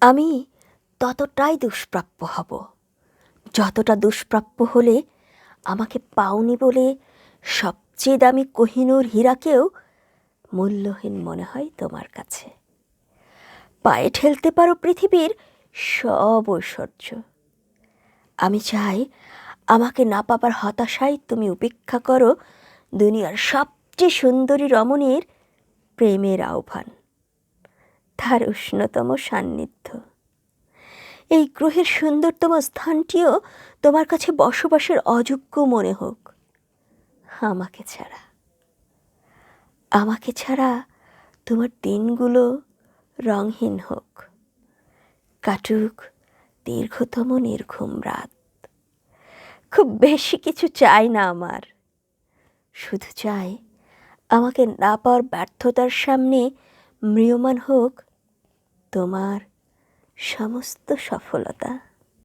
আমি ততটাই দুষ্প্রাপ্য হব। যতটা দুষ্প্রাপ্য হলে আমাকে পাওনি বলে সবচেয়ে দামি কোহিনূর হীরাকেও মূল্যহীন মনে হয় তোমার কাছে। পায়ে ঠেলতে পারো পৃথিবীর সব ঐশ্বর্য। আমি চাই আমাকে না পাবার হতাশায় তুমি উপেক্ষা করো দুনিয়ার সবচেয়ে সুন্দরী রমণীর প্রেমের আহ্বান। তার উষ্ণতম সান্নিধ্য। এই গ্রহের সুন্দরতম স্থানটিও তোমার কাছে বসবাসের অযোগ্য মনে হোক। আমাকে ছাড়া। আমাকে ছাড়া তোমার দিনগুলো রংহীন হোক। কাটুক দীর্ঘতম নির্ঘুম রাত। খুব বেশি কিছু চাই না আমার। শুধু চাই আমাকে না পাওয়ার ব্যর্থতার সামনে ম্রিয়মান হোক তোমার সমস্ত সফলতা।